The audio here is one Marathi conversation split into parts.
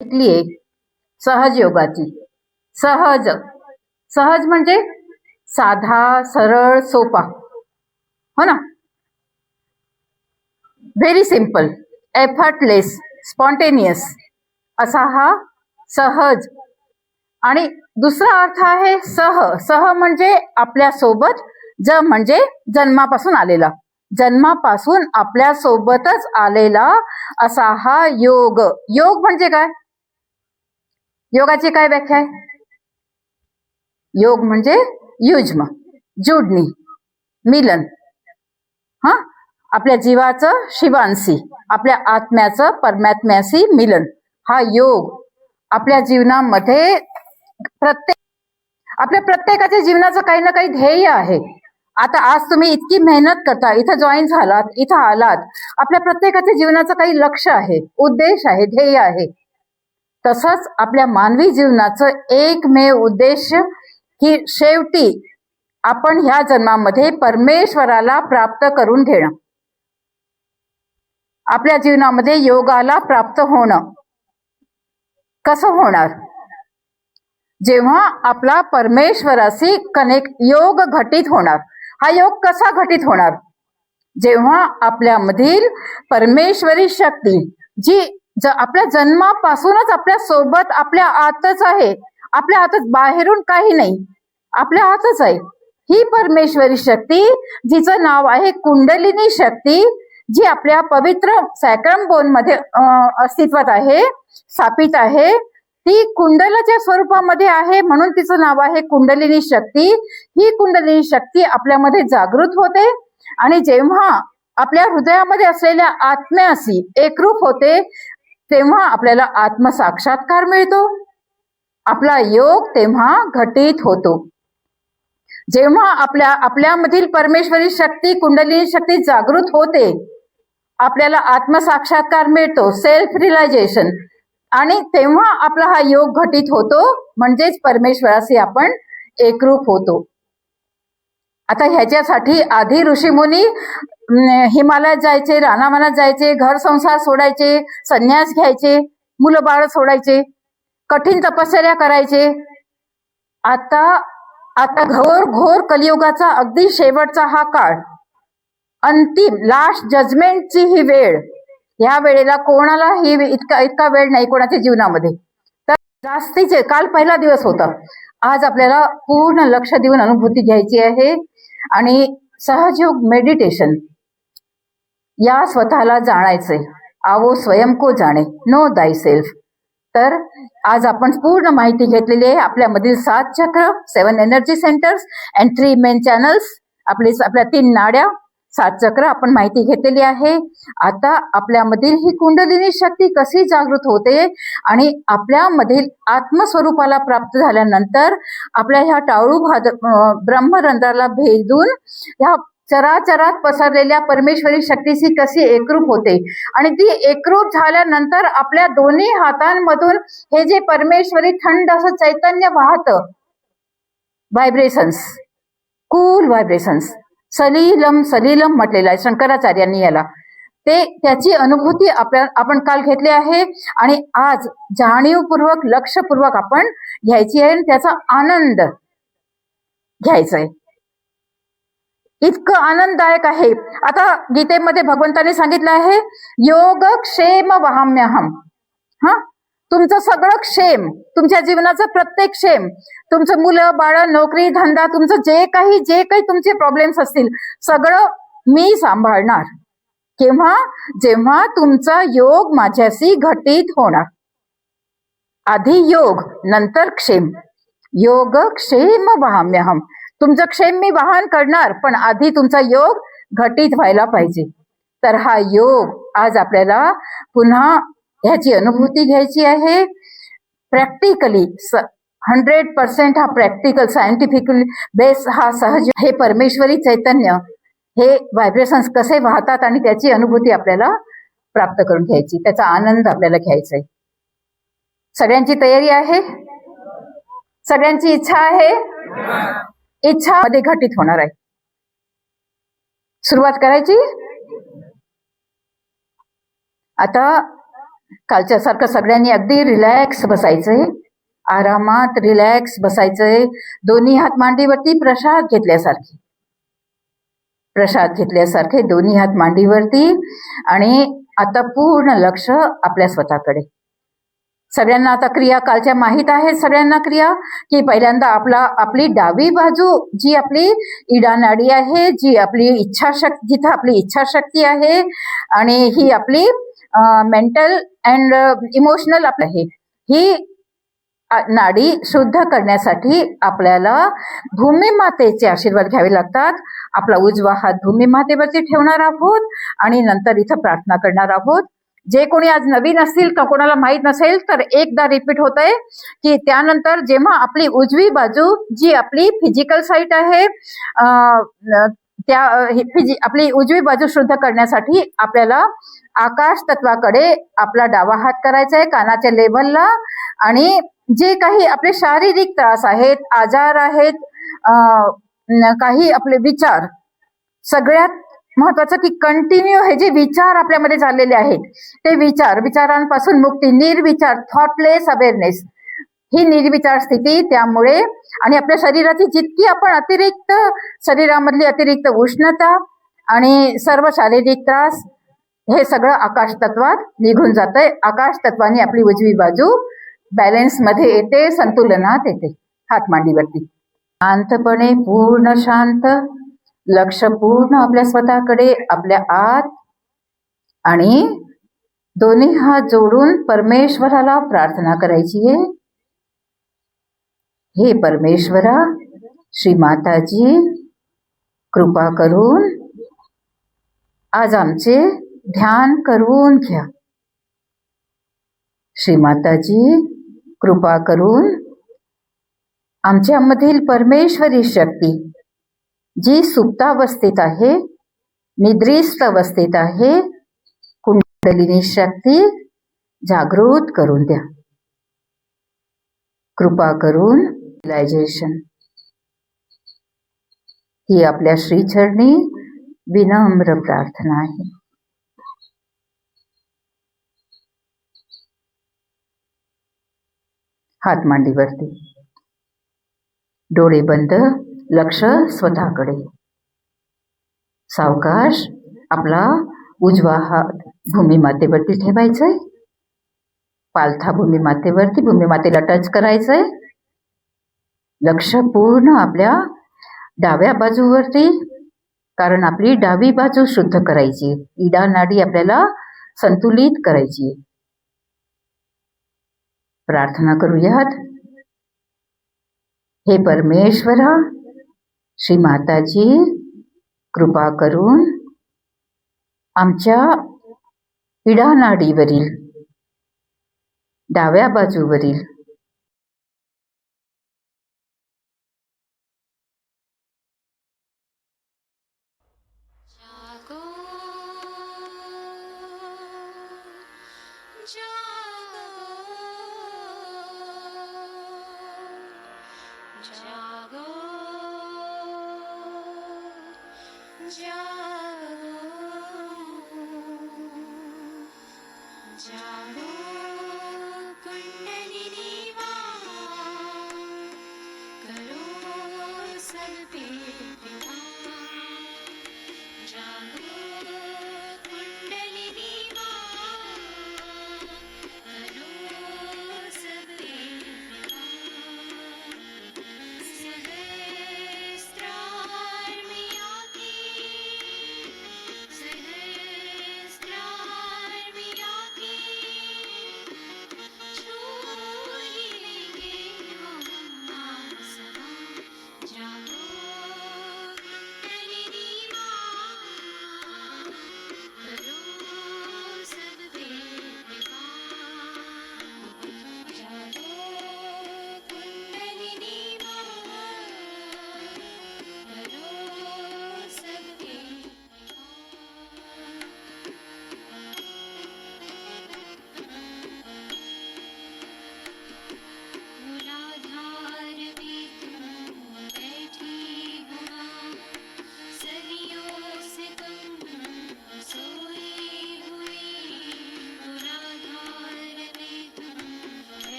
आहे सहज योगाची. सहज. सहज म्हणजे साधा सरळ सोपा. हो ना? व्हेरी सिंपल एफर्टलेस स्पॉन्टेनियस असा हा सहज. आणि दुसरा अर्थ आहे सह. सह म्हणजे आपल्यासोबत ज म्हणजे जन्मापासून आलेला. जन्मापासून आपल्या सोबतच आलेला असा हा योग. योग म्हणजे काय? योगाची काय व्याख्या आहे? योग म्हणजे युज्म जुडणी मिलन. हा? आपल्या जीवाचं शिवांशी आपल्या आत्म्याचं परमात्म्याशी मिलन. हा योग आपल्या जीवनामध्ये प्रत्येक आपल्या प्रत्येकाच्या जीवनाचं काही ना काही ध्येय आहे. आता आज तुम्ही इतकी मेहनत करता इथं जॉईन झालात इथं आलात. आपल्या प्रत्येकाच्या जीवनाचं काही लक्ष आहे उद्देश आहे ध्येय आहे. तसंच आपल्या मानवी जीवनाचं एकमेव उद्देश की शेवटी आपण ह्या जन्मामध्ये परमेश्वराला प्राप्त करून घेणं. आपल्या जीवनामध्ये योगाला प्राप्त होणं. कसं होणार? जेव्हा आपला परमेश्वराशी कनेक्ट योग घटित होणार. हा योग कसा घटित होणार? जेव्हा आपल्यामधील परमेश्वरी शक्ती जी ज आपल्या जन्मापासूनच आपल्यासोबत आपल्या आतच आहे आपल्या आतच बाहेरून काही नाही आपल्या आतच आहे. ही परमेश्वरी शक्ती जिचं नाव आहे कुंडलिनी शक्ती जी आपल्या पवित्र सॅक्रम बोनमध्ये अं, अस्तित्वात आहे स्थापित आहे. ती कुंडलाच्या स्वरूपामध्ये आहे म्हणून तिचं नाव आहे कुंडलिनी शक्ती. ही कुंडलिनी शक्ती आपल्यामध्ये जागृत होते आणि जेव्हा आपल्या हृदयामध्ये असलेल्या आत्म्याशी एकरूप होते तेव्हा आपल्याला आत्मसाक्षात्कार मिळतो. आपला योग तेव्हा घटित होतो. जेव्हा आपल्या आपल्यामधील परमेश्वरी शक्ती कुंडलिनी शक्ती जागृत होते आपल्याला आत्मसाक्षात्कार मिळतो. सेल्फ रिलायझेशन आणि तेव्हा आपला हा योग घटित होतो म्हणजेच परमेश्वराशी आपण एकरूप होतो. आता ह्याच्यासाठी आधी ऋषीमुनी हिमालयात जायचे रानावनात जायचे घर संसार सोडायचे संन्यास घ्यायचे मुलं बाळ सोडायचे कठीण तपश्चर्या करायचे. आता आता घोर घोर कलियुगाचा अगदी शेवटचा हा काळ. अंतिम लास्ट जजमेंटची ही वेळ. या वेळेला कोणालाही इतका इतका वेळ नाही कोणाच्या जीवनामध्ये. तर जास्तीचे काल पहिला दिवस होता. आज आपल्याला पूर्ण लक्ष देऊन अनुभूती घ्यायची आहे आणि सहजयोग मेडिटेशन या स्वतःला जाणायचे. आवो स्वयं को जाणे. नो दाय सेल्फ तर आज आपण पूर्ण माहिती घेतलेली आहे. आपल्यामधील सात चक्र seven energy centres and three main channels आपली आपल्या तीन नाड्या. सात चक्र आपण माहिती घेतलेली आहे. आता आपल्यामधील ही कुंडलिनी शक्ती कशी जागृत होते आणि आपल्यामधील आत्मस्वरूपाला प्राप्त झाल्यानंतर आपल्या ह्या टाळू भाद ब्रह्मरंध्राला ब्रह्मरंध्राला भेदून ह्या चराचरात पसरलेल्या परमेश्वरी शक्तीशी कशी एकरूप होते आणि ती एकरूप झाल्यानंतर आपल्या दोन्ही हातांमधून हे जे परमेश्वरी थंड असं चैतन्य वाहतं व्हायब्रेशन्स कूल व्हायब्रेशन्स सलीलम सलीलम म्हटलेलं आहे शंकराचार्यांनी याला. ते त्याची अनुभूती आपल्या आपण काल घेतली आहे आणि आज जाणीवपूर्वक लक्षपूर्वक आपण घ्यायची आहे आणि त्याचा आनंद घ्यायचा आहे इतकं आनंददायक आहे. आता गीतेमध्ये भगवंताने सांगितलं आहे योग क्षेम वहाम्यहम हा? तुमचं सगळं क्षेम तुमच्या जीवनाचं प्रत्येक क्षेम तुमचं मुलं बाळ नोकरी धंदा तुमचं जे काही जे काही तुमचे प्रॉब्लेम्स असतील सगळं मी सांभाळणार. केव्हा? जेव्हा तुमचा योग माझ्याशी घटित होणार. आधी योग नंतर क्षेम. योग क्षेम वाहम्यहम तुमचं क्षेम मी वाहन करणार पण आधी तुमचा योग घटित व्हायला पाहिजे. तर हा योग आज आपल्याला पुन्हा ह्याची अनुभूती घ्यायची आहे. प्रॅक्टिकली हंड्रेड पर्सेंट हा प्रॅक्टिकल सायंटिफिकली बेस हा सहज हे परमेश्वरी चैतन्य हे व्हायब्रेशन्स कसे वाहतात आणि त्याची अनुभूती आपल्याला प्राप्त करून घ्यायची. त्याचा आनंद आपल्याला घ्यायचा आहे. सगळ्यांची तयारी आहे? सगळ्यांची इच्छा आहे? इच्छा मध्ये घटित होणार आहे. सुरुवात करायची? आता कालच्यासारखं सगळ्यांनी अगदी रिलॅक्स बसायचंय. आरामात रिलॅक्स बसायचंय. दोन्ही हात मांडीवरती प्रसाद घेतल्यासारखे. प्रसाद घेतल्यासारखे दोन्ही हात मांडीवरती आणि आता पूर्ण लक्ष आपल्या स्वतःकडे. सगळ्यांना आता क्रिया कालच्या माहीत आहेत सगळ्यांना क्रिया की पहिल्यांदा आपला आपली डावी बाजू जी आपली इडानाडी आहे जी आपली इच्छाशक्ती जिथं आपली इच्छाशक्ती आहे आणि ही आपली मेंटल अँड इमोशनल आपलं आहे ही नाडी शुद्ध करण्यासाठी आपल्याला भूमिमातेचे आशीर्वाद घ्यावे लागतात. आपला उजवा हात भूमिमातेवरती ठेवणार आहोत आणि नंतर इथं प्रार्थना करणार आहोत. जे कोणी आज नवीन असतील का कोणाला माहीत नसेल तर एकदा रिपीट होत आहे की त्यानंतर जेव्हा आपली उजवी बाजू जी आपली फिजिकल साईट आहे त्या फिजी आपली उजवी बाजू शुद्ध करण्यासाठी आपल्याला आकाश तत्वाकडे आपला डावा हात करायचा आहे कानाच्या लेवलला आणि जे काही आपले शारीरिक त्रास आहेत आजार आहेत काही आपले विचार सगळ्यात महत्वाचं की कंटिन्यू हे जे विचार आपल्यामध्ये झालेले आहेत ते विचार विचारांपासून मुक्ती निर्विचार थॉटलेस अवेअरनेस ही निर्विचार स्थिती त्यामुळे आणि आपल्या शरीराची जितकी आपण अतिरिक्त शरीरामधली अतिरिक्त उष्णता आणि सर्व शारीरिक त्रास हे सगळं आकाश तत्वात निघून जातंय. आकाश तत्वाने आपली उजवी बाजू बॅलेन्समध्ये येते संतुलनात येते. हात मांडीवरती. शांतपणे पूर्ण शांत. लक्ष पूर्ण आपल्या स्वतःकडे आपल्या आत. आणि दोन्ही हात जोडून परमेश्वराला प्रार्थना करायची आहे. हे परमेश्वरा श्री माताजी कृपा करून आज आमचे ध्यान करून घ्या. श्री माताजी कृपा करून आमच्यामधील परमेश्वरी शक्ती जी सुप्तावस्थेत आहे निद्रिस्त अवस्थेत आहे कुंडलिनी शक्ती जागृत करून द्या. कृपा करून सिव्हिलायझेशन ही आपल्या श्रीचरणी विनम्र प्रार्थना आहे. हात मांडीवरती डोळे बंद लक्ष स्वतःकडे. सावकाश आपला उजवा हात भूमिमातेवरती ठेवायचंय. पालथा भूमिमातेवरती भूमिमातेला टच करायचंय. लक्ष पूर्ण आपल्या डाव्या बाजूवरती कारण आपली डावी बाजू शुद्ध करायची. इडा नाडी आपल्याला संतुलित करायची. प्रार्थना करूयात. हे परमेश्वरा श्री माताजी कृपा करून आमच्या इडा नाडीवरील डाव्या बाजूवरील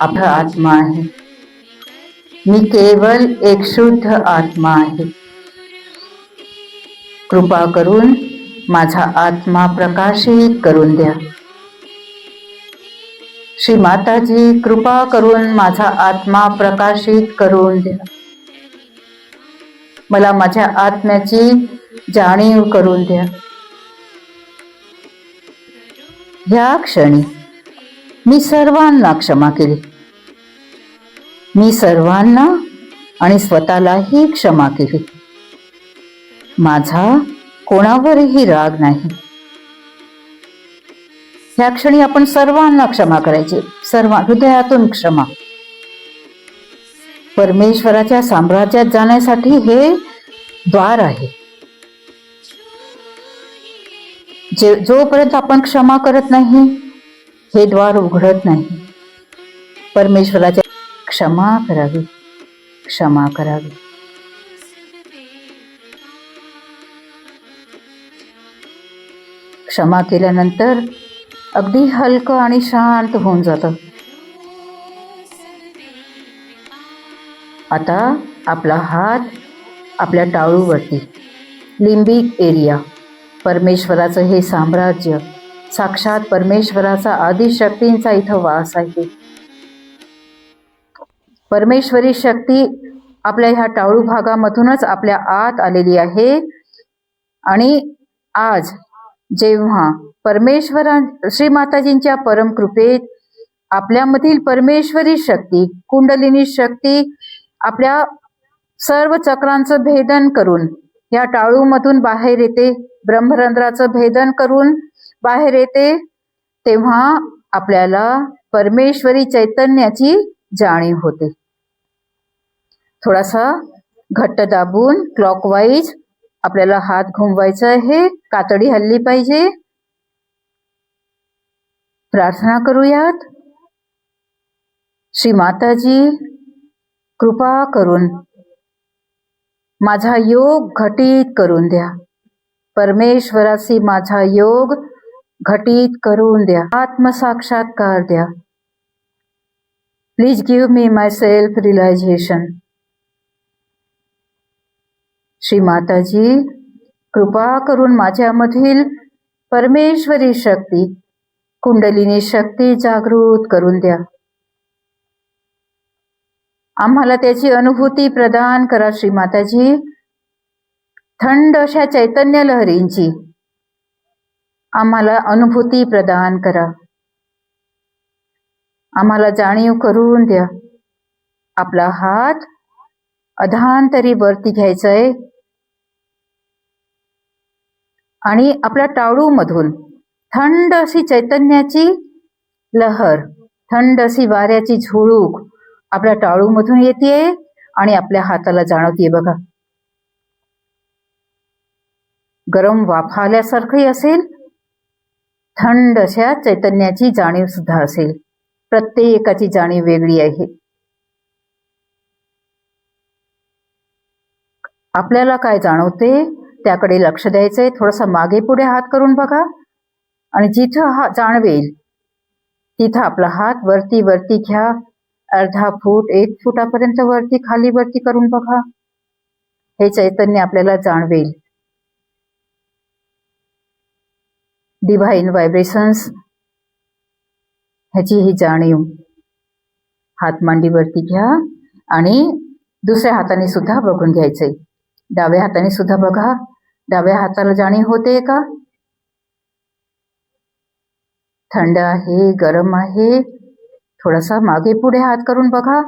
आपला आत्मा आहे. मी केवळ एक शुद्ध आत्मा आहे. कृपा करून माझा आत्मा प्रकाशित करून द्या. श्री माताजी कृपा करून माझा आत्मा प्रकाशित करून द्या. मला माझ्या आत्म्याची जाणीव करून द्या. ह्या क्षणी मी सर्वांना क्षमा केली. मी सर्वांना आणि स्वतःलाही क्षमा केली. माझा कोणावरही राग नाही. ह्या क्षणी आपण सर्वांना क्षमा करायची सर्व हृदयातून क्षमा. परमेश्वराच्या साम्राज्यात जाण्यासाठी हे द्वार आहे. जे जोपर्यंत आपण क्षमा करत नाही हे द्वार उघडत नाही. परमेश्वराच्या क्षमा करावी. क्षमा करावी. क्षमा केल्यानंतर अगदी हलकं आणि शांत होऊन जातं. आता आपला हात आपल्या टाळूवरती. Limbic area. परमेश्वराचं हे साम्राज्य. साक्षात परमेश्वराचा आदिशक्तींचा इथं वास आहे. परमेश्वरी शक्ती आपल्या ह्या टाळू भागामधूनच आपल्या आत आलेली आहे. आणि आज जेव्हा परमेश्वरा श्री माताजींच्या परमकृपेत आपल्यामधील परमेश्वरी शक्ती कुंडलिनी शक्ती आपल्या सर्व चक्रांचं भेदन करून या टाळूमधून बाहेर येते ब्रह्मरंध्राचं भेदन करून बाहेर येते तेव्हा आपल्याला परमेश्वरी चैतन्याची जाणीव होते. थोडासा घट्ट दाबून क्लॉकवाईज आपल्याला हात घुमवायचा आहे. कातडी हल्ली पाहिजे. प्रार्थना करूयात. श्री माताजी कृपा करून माझा योग घटित करून द्या. परमेश्वराशी माझा योग घटित करून द्या. आत्मसाक्षात्कार द्या. Please give me my self realisation Shri Mataji कृपा करून माझ्यामधील परमेश्वरी शक्ती कुंडलिनी शक्ती जागृत करून द्या. आम्हाला त्याची अनुभूती प्रदान करा श्री माताजी. थंड अशा चैतन्य लहरींची आम्हाला अनुभूती प्रदान करा. आम्हाला जाणीव करून द्या. आपला हात अधान तरी वरती घ्यायचंय आणि आपल्या टाळूमधून थंड अशी चैतन्याची लहर थंड अशी वाऱ्याची झुळूक आपल्या टाळूमधून येते आणि आपल्या हाताला जाणवतीये बघा. गरम वाफा आल्यासारखंही असेल थंड अशा चैतन्याची जाणीव सुद्धा असेल. प्रत्येकाची जाणीव वेगळी आहे. आपल्याला काय जाणवते त्याकडे लक्ष द्यायचंय. थोडासा मागे पुढे हात करून बघा. आणि जिथं हा जाणवेल तिथं आपला हात वरती वरती घ्या. अर्धा फूट एक फुटापर्यंत वरती खाली वरती करून बघा. हे चैतन्य आपल्याला जाणवेल. डिव्हाइन व्हायब्रेशन्स ह्याची ही जाणीव. हात मांडीवरती घ्या. आणि दुसऱ्या हाताने सुद्धा बघून घ्यायचंय. डाव्या हाताने सुद्धा बघा. डाव्या हाताला जाणीव होते का? थंड आहे गरम आहे. थोडासा मागे पुढे हात करून बघा.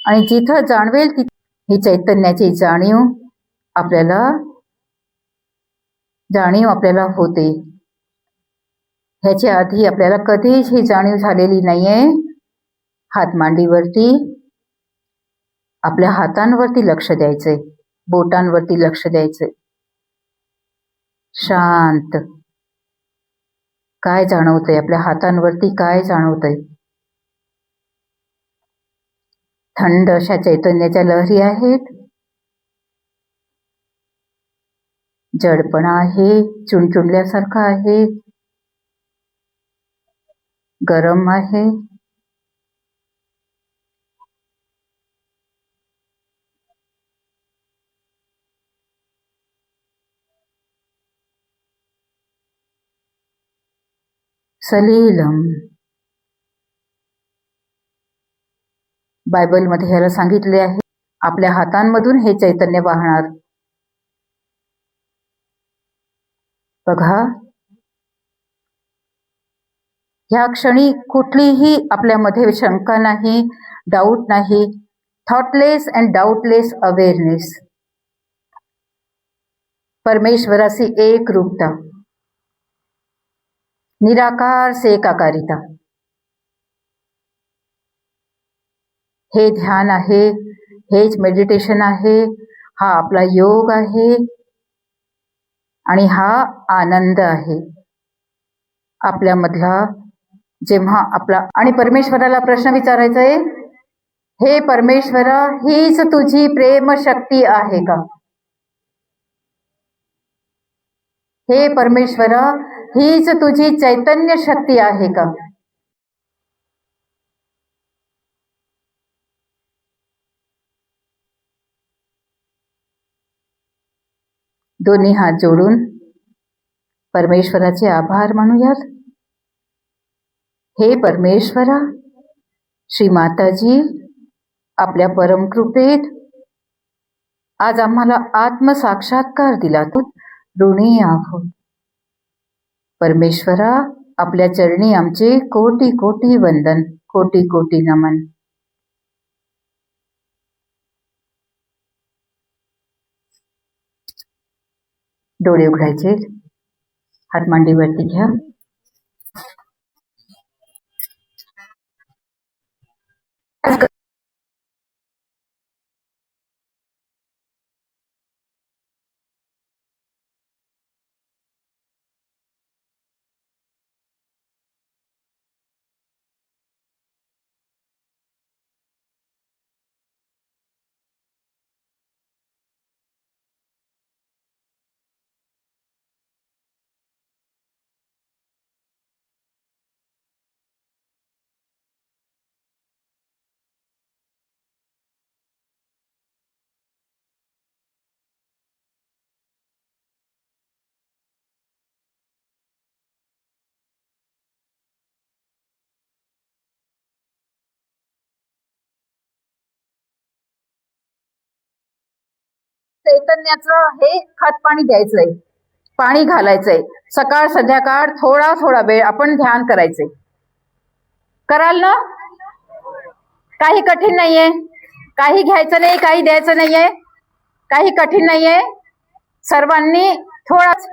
आणि जिथं जाणवेल तिथे. ही चैतन्याची जाणीव आपल्याला जाणीव आपल्याला होते. ह्याच्या आधी आपल्याला कधीच ही जाणीव झालेली नाहीये. हात मांडीवरती आपल्या हातांवरती लक्ष द्यायचंय. बोटांवरती लक्ष द्यायचे शांत. काय जाणवतंय? आपल्या हातांवरती काय जाणवतंय? थंड अशा चैतन्याच्या लहरी आहेत? जडपणा आहे चुणचुणल्यासारखं आहे. गरम आहे. सलीलम बायबलमध्ये ह्याला सांगितले आहे आपल्या हातांमधून हे चैतन्य वाहणार. बघा. ह्या क्षणी कुठलीही आपल्यामध्ये शंका नाही डाऊट नाही थॉटलेस अँड डाऊटलेस अवेअरनेस परमेश्वराची एक रूपता निराकार से एकाकारिता हे ध्यान आहे हेच मेडिटेशन आहे हा आपला योग आहे आणि हा आनंद आहे. आपल्यामधला जेव्हा आपला आणि परमेश्वराला प्रश्न विचारायचा आहे हे परमेश्वरा हीच तुझी प्रेम शक्ती आहे का? हे परमेश्वरा हीच तुझी चैतन्य शक्ती आहे का? दोन्ही हात जोडून परमेश्वराचे आभार मानूयात. हे परमेश्वरा श्री माताजी आपल्या परमकृपेत आज आम्हाला आत्मसाक्षात्कार दिला तू ऋणी आहोत. परमेश्वरा आपल्या चरणी आमचे कोटी कोटी वंदन कोटी कोटी नमन. डोळे उघडायचे. हात मांडीवरती घ्या. चैतन्याचं हे खत पाणी द्यायचंय. पाणी घालायचंय. सकाळ संध्याकाळ थोडा थोडा वेळ आपण ध्यान करायचंय. कराल ना? काही कठीण नाहीये. काही घ्यायचं नाही काही द्यायचं नाहीये. काही कठीण नाहीये. सर्वांनी थोडाच